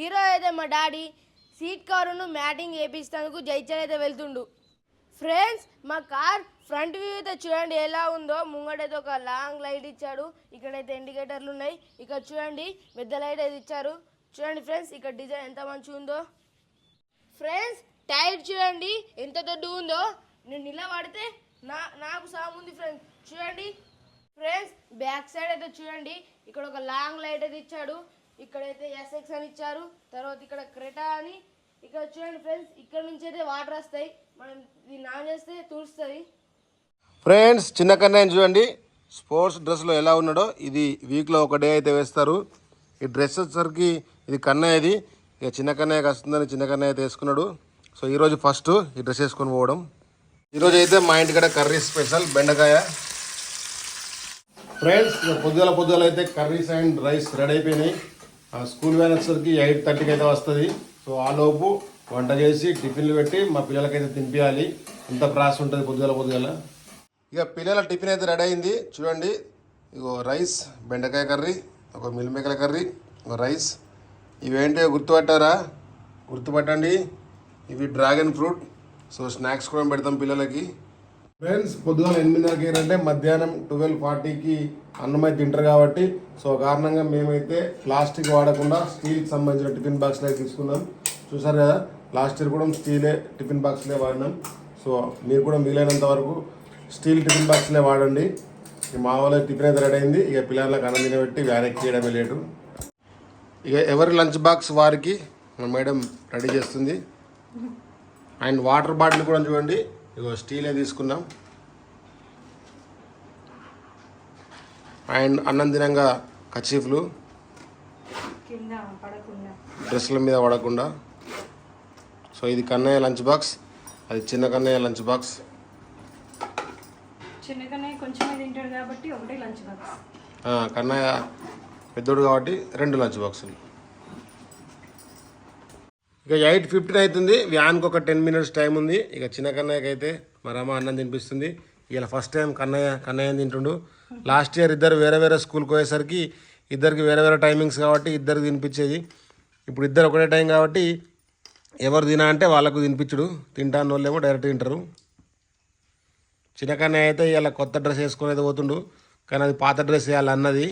Hero అయితే మా daddy. Seat కారును మ్యాటింగ్ వేపిస్తేందుకు జైచర్ అయితే వెళ్తుండు. ఫ్రెండ్స్ మా కార్ ఫ్రంట్ వ్యూ అయితే చూడండి ఎలా ఉందో. ముంగడైతే ఒక లాంగ్ లైట్ ఇచ్చాడు. ఇక్కడైతే ఇండికేటర్లు ఉన్నాయి. ఇక్కడ చూడండి పెద్ద లైట్ అయితే ఇచ్చారు. చూడండి ఫ్రెండ్స్ ఇక్కడ డిజైన్ ఎంత మంచిగా ఉందో. ఫ్రెండ్స్ టైర్ చూడండి ఎంత దొడ్డు ఉందో. నేను నిలబడితే నా నాకు సాగు ఉంది ఫ్రెండ్స్. చూడండి. ఫ్రెండ్స్ బ్యాక్ సైడ్ అయితే చూడండి. ఇక్కడ ఒక లాంగ్ లైట్ అయితే ఇచ్చాడు. ఇక్కడైతే ఎస్ఎక్స్ అని ఇచ్చారు. తర్వాత ఇక్కడ క్రెటా అని. ఇక్కడ చూడండి ఫ్రెండ్స్ ఇక్కడ నుంచి అయితే వాటర్ వస్తాయి. మనం దీన్ని ఆన్ చేస్తే తుడుస్తుంది ఫ్రెండ్స్ చిన్న కన్నయ్య చూడండి. స్పోర్ట్స్ డ్రెస్లో ఎలా ఉన్నాడో ఇది వీక్లో ఒక డే అయితే వేస్తారు. ఈ డ్రెస్ వచ్చేసరికి ఇది కన్నయ్యది ఇక చిన్న కన్నయ్యకి వస్తుందని చిన్న కన్నయ్య అయితే వేసుకున్నాడు. సో ఈరోజు ఫస్ట్ ఈ డ్రెస్ వేసుకొని పోవడం. ఈరోజు అయితే మా ఇంటికాడ కర్రీ స్పెషల్ బెండకాయ. ఫ్రెండ్స్ పొద్దుగల పొద్దుగల అయితే కర్రీస్ అండ్ రైస్ రెడీ అయిపోయినాయి. స్కూల్ వ్యాన్ వచ్చేసరికి ఎయిట్ థర్టీకి అయితే వస్తుంది. సో ఆలోపు వంట చేసి టిఫిన్లు పెట్టి మా పిల్లలకైతే తినిపించాలి ఇంత ప్రాస ఉంటుంది పొద్దుగల పొద్దుగల. ఇక పిల్లల టిఫిన్ అయితే రెడీ అయింది. చూడండి. ఇగో రైస్ బెండకాయ కర్రీ ఒక మిల్లిమేకల కర్రీ ఒక రైస్. ఇవేంటి గుర్తుపట్టారా? గుర్తుపట్టండి. ఇవి డ్రాగన్ ఫ్రూట్. సో స్నాక్స్ కూడా పెడతాం పిల్లలకి. ఫ్రెండ్స్ పొద్దున ఎనిమిదిన్నరకి ఏంటంటే మధ్యాహ్నం ట్వెల్వ్ ఫార్టీకి అన్నం అయితే తింటారు కాబట్టి సో కారణంగా మేమైతే ప్లాస్టిక్ వాడకుండా స్టీల్కి సంబంధించిన టిఫిన్ బాక్స్లు అయితే తీసుకున్నాం. చూసారు కదా లాస్ట్ ఇయర్ కూడా స్టీలే టిఫిన్ బాక్స్లే వాడినాం. సో మీరు కూడా వీలైనంత వరకు స్టీల్ టిఫిన్ బాక్స్లే వాడండి. ఇక మా వాళ్ళ టిఫిన్ అయితే రెడీ అయింది. ఇక పిల్లలకు అన్నం తినబెట్టి వ్యాన్ ఎక్కియడమే లేటు. ఇక ఎవరి లంచ్ బాక్స్ వారికి మన మేడం రెడీ చేస్తుంది. అండ్ వాటర్ బాటిల్ కూడా చూడండి. ఇగో స్టీలే తీసుకున్నాం. అండ్ అన్నం తినంగా కచీఫ్లు డ్రెస్సుల మీద పడకుండా. సో ఇది కన్నయ్య లంచ్ బాక్స్. అది చిన్న కన్నయ్య లంచ్ బాక్స్. కొంచెమే తింటాడు కాబట్టి ఒకటే లంచ్ బాక్స్. కన్నయ్య పెద్దోడు కాబట్టి రెండు లంచ్ బాక్సులు. ఇక ఎయిట్ ఫిఫ్టీన్ అవుతుంది. వ్యాన్కి ఒక టెన్ మినిట్స్ టైం ఉంది. ఇక చిన్న కన్నయ్యకి అయితే మా రమ్మ అన్నం తినిపిస్తుంది. ఇలా ఫస్ట్ టైం కన్నయ్య కన్నయ్య తింటుండు. లాస్ట్ ఇయర్ ఇద్దరు వేరే వేరే స్కూల్కి పోయేసరికి ఇద్దరికి వేరే వేరే టైమింగ్స్ కాబట్టి ఇద్దరికి తినిపించేది. ఇప్పుడు ఇద్దరు ఒకటే టైం కాబట్టి ఎవరు తినా అంటే వాళ్ళకు తినిపించుడు. తింటాను వాళ్ళేమో డైరెక్ట్ తింటారు. చిన్న కన్నయ్య అయితే ఇలా కొత్త డ్రెస్ వేసుకొని అయితే పోతుండు. కానీ అది పాత డ్రెస్ వేయాలి అన్నది.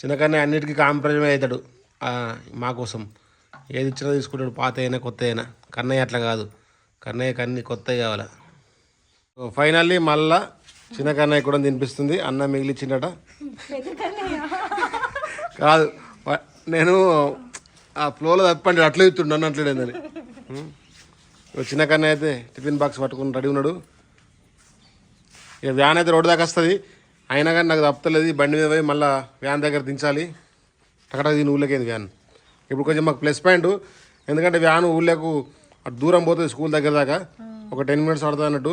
చిన్న కన్నయ్య అన్నిటికీ కాంప్రమైజ్ అవుతాడు. మా కోసం. ఏది ఇచ్చినా తీసుకుంటాడు పాత అయినా కొత్త అయినా కన్నయ్య అట్లా కాదు. కన్నయ్య కన్ని కొత్తవి కావాలి. ఫైనల్లీ మళ్ళా చిన్న కన్నయ్య కూడా తినిపిస్తుంది. అన్నం మిగిలిచ్చిండట. కాదు నేను ఆ ఫ్లోలో తప్పండి అట్లా ఇస్తుండు నన్ను అని చిన్న కన్నయ్య అయితే టిఫిన్ బాక్స్ పట్టుకుని రెడీ ఉన్నాడు. ఇక వ్యాన్ అయితే రోడ్డు దాకా వస్తుంది. అయినా కానీ నాకు తప్పలేదు బండి మీద పోయి మళ్ళీ వ్యాన్ దగ్గర దించాలి. అక్కడ దీని ఊళ్ళకేంది వ్యాన్. ఇప్పుడు కొంచెం మాకు ప్లస్ పాయింట్ ఎందుకంటే వ్యాన్ ఊళ్ళకు అటు దూరం పోతుంది స్కూల్ దగ్గర దాకా. ఒక టెన్ మినిట్స్ పడుతుంది అన్నట్టు.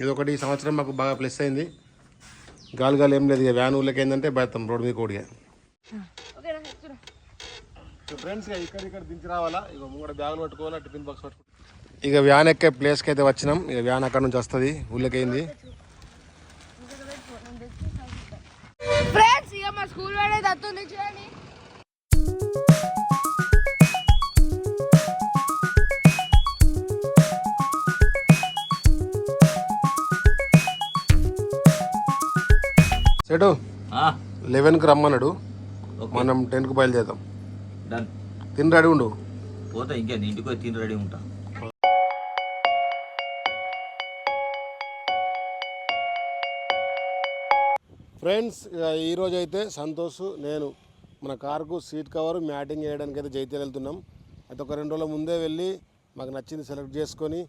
ఇది ఒకటి ఈ సంవత్సరం మాకు బాగా ప్లస్ అయింది. గాలి గాలి ఏం లేదు ఇక. వ్యాన్ ఊళ్ళకి ఏంటంటే బయతాం రోడ్డు మీద కోడిగా. ఫ్రెండ్స్ ఇక్కడ ఇక్కడ దించి రావాలా? ఇక మూడు బ్యాగులు పట్టుకోవాలా టిఫిన్ బాక్స్ పట్టుకో ఇక వ్యాన్ ఎక్కే ప్లేస్కి అయితే వచ్చినాం. ఇక వ్యాన్ అక్కడ నుంచి వస్తుంది ఊళ్ళకైంది ఫ్రెండ్స్ ఇక మా స్కూల్ వాడే తత్తుంది ఆ, లెవెన్కి రమ్మన్నాడు. మనం టెన్కి బయలుదేరుతాం. డన్. తిని రెడీ ఉండు. పోతా ఇంకా ఇంటికి పోయి తిని రెడీ ఉంటా. ఫ్రెండ్స్ ఈరోజు అయితే సంతోష్ నేను మన కారుకు సీట్ కవర్ మ్యాటింగ్ వేయడానికి అయితే జైత్యాలు వెళ్తున్నాం. అయితే ఒక రెండు రోజుల ముందే వెళ్ళి మాకు నచ్చింది సెలెక్ట్ చేసుకొని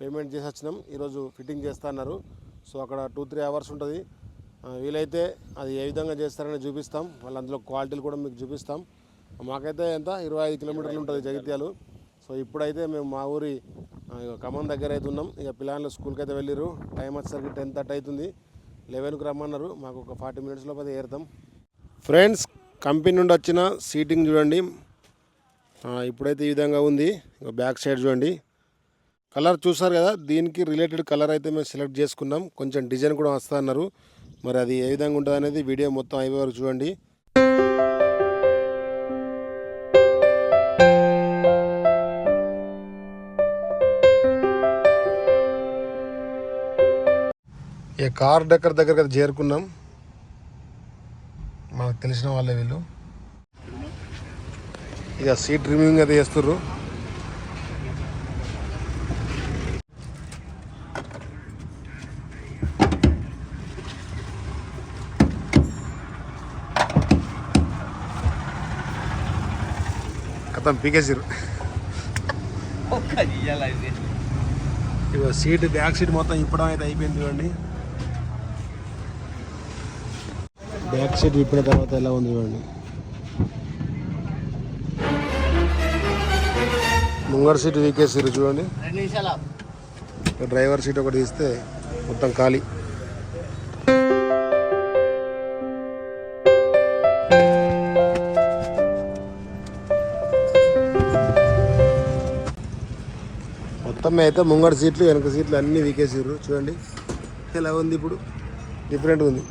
పేమెంట్ చేసి వచ్చినాం. ఈరోజు ఫిట్టింగ్ చేస్తా అన్నారు. సో అక్కడ టూ త్రీ అవర్స్ ఉంటుంది. వీలైతే అది ఏ విధంగా చేస్తారని చూపిస్తాం. వాళ్ళు అందులో క్వాలిటీలు కూడా మీకు చూపిస్తాం. మాకైతే ఎంత? ఇరవై ఐదు కిలోమీటర్లు ఉంటుంది జగిత్యాలు. సో ఇప్పుడైతే మేము మా ఊరి ఖమ్మం దగ్గర అయితే ఉన్నాం. ఇక పిల్లలు స్కూల్కి అయితే వెళ్ళిర్రు. టైం వచ్చేసరికి టెన్ థర్టీ అవుతుంది. లెవెన్కి రమ్మన్నారు. మాకు ఒక ఫార్టీ మినిట్స్ లోపల ఏరుతాం. ఫ్రెండ్స్ కంపెనీ నుండి వచ్చిన సీటింగ్ చూడండి. ఇప్పుడైతే ఈ విధంగా ఉంది. ఇంకా బ్యాక్ సైడ్ చూడండి. కలర్ చూసారు కదా? దీనికి రిలేటెడ్ కలర్ అయితే మేము సెలెక్ట్ చేసుకున్నాం. కొంచెం డిజైన్ కూడా వస్తా అన్నారు. మరి అది ఏ విధంగా ఉంటుంది అనేది వీడియో మొత్తం అయిపోయే వరకు చూడండి. ఈ కార్ దగ్గర కదా చేరుకున్నాం. మనకు తెలిసిన వాళ్ళే వీళ్ళు. ఇక సీట్ రిమూవింగ్ అయితే చేస్తున్నారు కథం పీకేసిర్రు. ఇక సీట్ బ్యాక్ సీట్ మొత్తం ఇప్పడం అయితే అయిపోయింది చూడండి. బ్యాక్ సీట్ విప్పిన తర్వాత ఎలా ఉంది చూడండి. ముంగడ సీట్ వీకేసారు చూడండి. డ్రైవర్ సీట్ ఒకటి తీస్తే మొత్తం ఖాళీ. మొత్తం అయితే ముంగడు సీట్లు వెనక సీట్లు అన్నీ వీకేసారు చూడండి. ఎలా ఉంది ఇప్పుడు? డిఫరెంట్ ఉంది.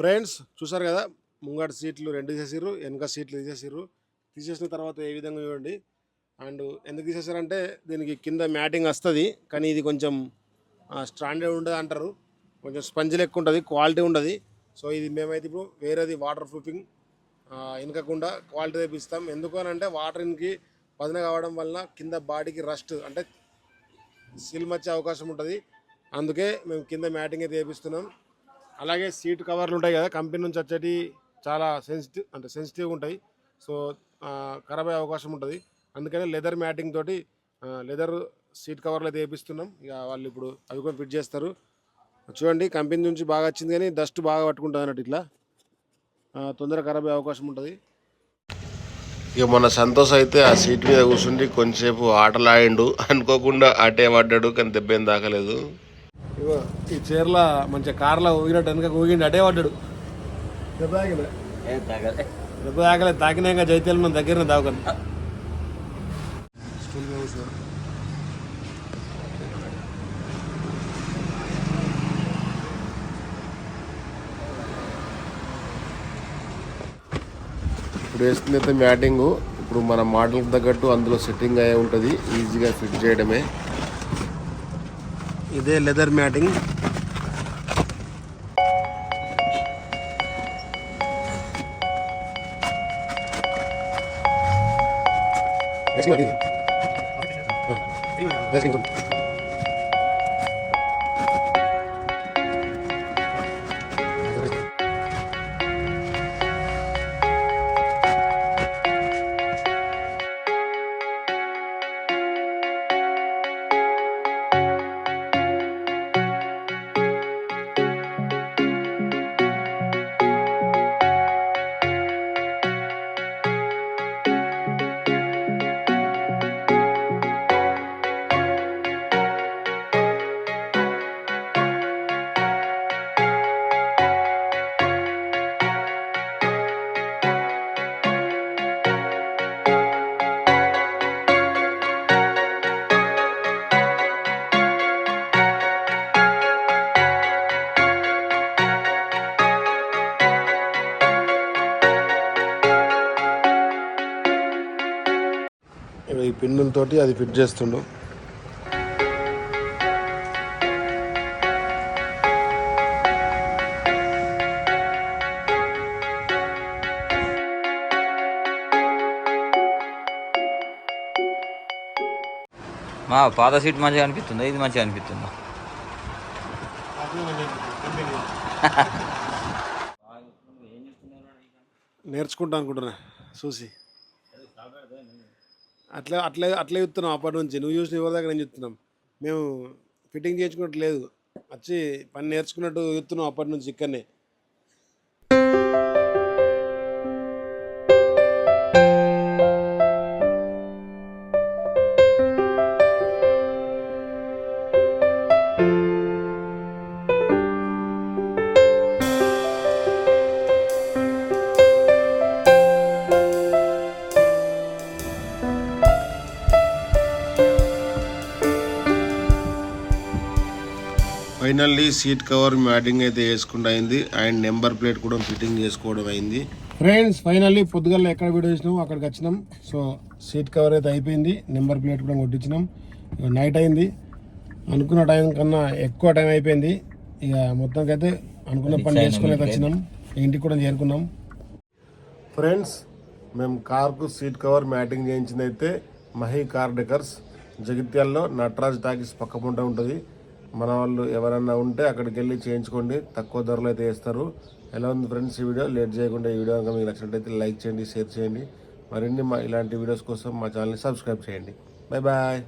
ఫ్రెండ్స్ చూసారు కదా? ముంగడు సీట్లు రెండు తీసేసారు వెనక సీట్లు తీసేసారు తీసేసిన తర్వాత ఏ విధంగా చూడండి. అండ్ ఎందుకు తీసేసారంటే దీనికి కింద మ్యాటింగ్ వస్తుంది కానీ ఇది కొంచెం స్టాండర్డ్ ఉండదు అంటారు. కొంచెం స్పంజ్ లెక్క ఉంటుంది క్వాలిటీ ఉండదు. సో ఇది మేమైతే ఇప్పుడు వేరేది వాటర్ ప్రూఫింగ్ వెనకకుండా క్వాలిటీ తెప్పిస్తాం. ఎందుకు అని అంటే వాటర్ పదన కావడం వలన కింద బాడీకి రస్ట్ అంటే సిల్మ్ వచ్చే అవకాశం ఉంటుంది. అందుకే మేము కింద మ్యాటింగ్ అయితే వేపిస్తున్నాం అలాగే సీట్ కవర్లు ఉంటాయి కదా కంపెనీ నుంచి వచ్చేటి చాలా సెన్సిటివ్ అంటే సెన్సిటివ్ ఉంటాయి. సో ఖరాబ్ అయ్యే అవకాశం ఉంటుంది. అందుకని లెదర్ మ్యాటింగ్ తోటి లెదర్ సీట్ కవర్లు అయితే వేపిస్తున్నాం ఇక వాళ్ళు ఇప్పుడు అవి కూడా ఫిట్ చేస్తారు. చూడండి కంపెనీ నుంచి బాగా వచ్చింది కానీ డస్ట్ బాగా పట్టుకుంటుంది అన్నట్టు ఇట్లా. తొందరగా ఖరాబ్ అయ్యే అవకాశం ఉంటుంది. ఇక మన సంతోష్ అయితే ఆ సీట్ మీద కూర్చుండి కొంచెంసేపు ఆటలాడిండు. అనుకోకుండా అటే పడ్డాడు కానీ దెబ్బేం దాకలేదు ఇగో ఈ చీరల మంచిగా కార్లో ఊగినట్టు వెనక ఊగిండి అటే పడ్డాడు. దెబ్బ తాకిలే. దెబ్బ తాకలేదు తాకినాక జైత్యాల మన దగ్గర దావకండి ఇప్పుడు వేస్తుంది అయితే మ్యాటింగ్. ఇప్పుడు మన మోడల్కి తగ్గట్టు అందులో సెట్టింగ్ అయ్యే ఉంటుంది. ఈజీగా ఫిట్ చేయడమే. ఇదే లెదర్ మ్యాటింగ్. ఈ పిన్నులతోటి అది ఫిట్ చేస్తుండు. మా పాత సీట్ మంచిగా అనిపిస్తుందా? ఇది మంచిగా అనిపిస్తుందా? నేర్చుకుంటా అనుకుంటున్నా చూసి. అట్లా అట్లా అట్లా చూస్తున్నాం అప్పటి నుంచి నువ్వు చూసిన ఎవరి దగ్గర నేను చూస్తున్నాం మేము ఫిట్టింగ్ చేయించుకున్నట్టు లేదు. వచ్చి పని నేర్చుకున్నట్టు చూస్తున్నాం అప్పటి నుంచి ఇక్కడనే. ఫైనల్లీ సీట్ కవర్ మ్యాటింగ్ అయితే వేసుకుంటూ అయింది. అండ్ నెంబర్ ప్లేట్ కూడా ఫిట్టింగ్ చేసుకోవడం అయింది. ఫ్రెండ్స్ ఫైనల్లీ పొద్దుగల ఎక్కడ వీడియో చేసినాం అక్కడికి వచ్చినాం. సో సీట్ కవర్ అయితే అయిపోయింది. నెంబర్ ప్లేట్ కూడా కొట్టించినాం. ఇక నైట్ అయింది. అనుకున్న టైం కన్నా ఎక్కువ టైం అయిపోయింది. ఇక మొత్తానికైతే అనుకున్న పని చేసుకుని అయితే వచ్చినాం. ఇంటికి కూడా చేరుకున్నాం. ఫ్రెండ్స్ మేము కార్కు సీట్ కవర్ మ్యాటింగ్ చేయించింది అయితే మహి కార్ డెకర్స్ జగిత్యాల్లో నటరాజ్ టాకీస్ పక్క పుంట ఉంటుంది. మన వాళ్ళు ఎవరన్నా ఉంటే అక్కడికి వెళ్ళి చేయించుకోండి. తక్కువ ధరలో అయితే వేస్తారు. ఎలా ఉంది ఫ్రెండ్స్ ఈ వీడియో? లేట్ చేయకుండా ఈ వీడియో కనుక మీకు నచ్చినట్టయితే లైక్ చేయండి షేర్ చేయండి. మరిన్ని మా ఇలాంటి వీడియోస్ కోసం మా ఛానల్ని సబ్స్క్రైబ్ చేయండి. Bye bye.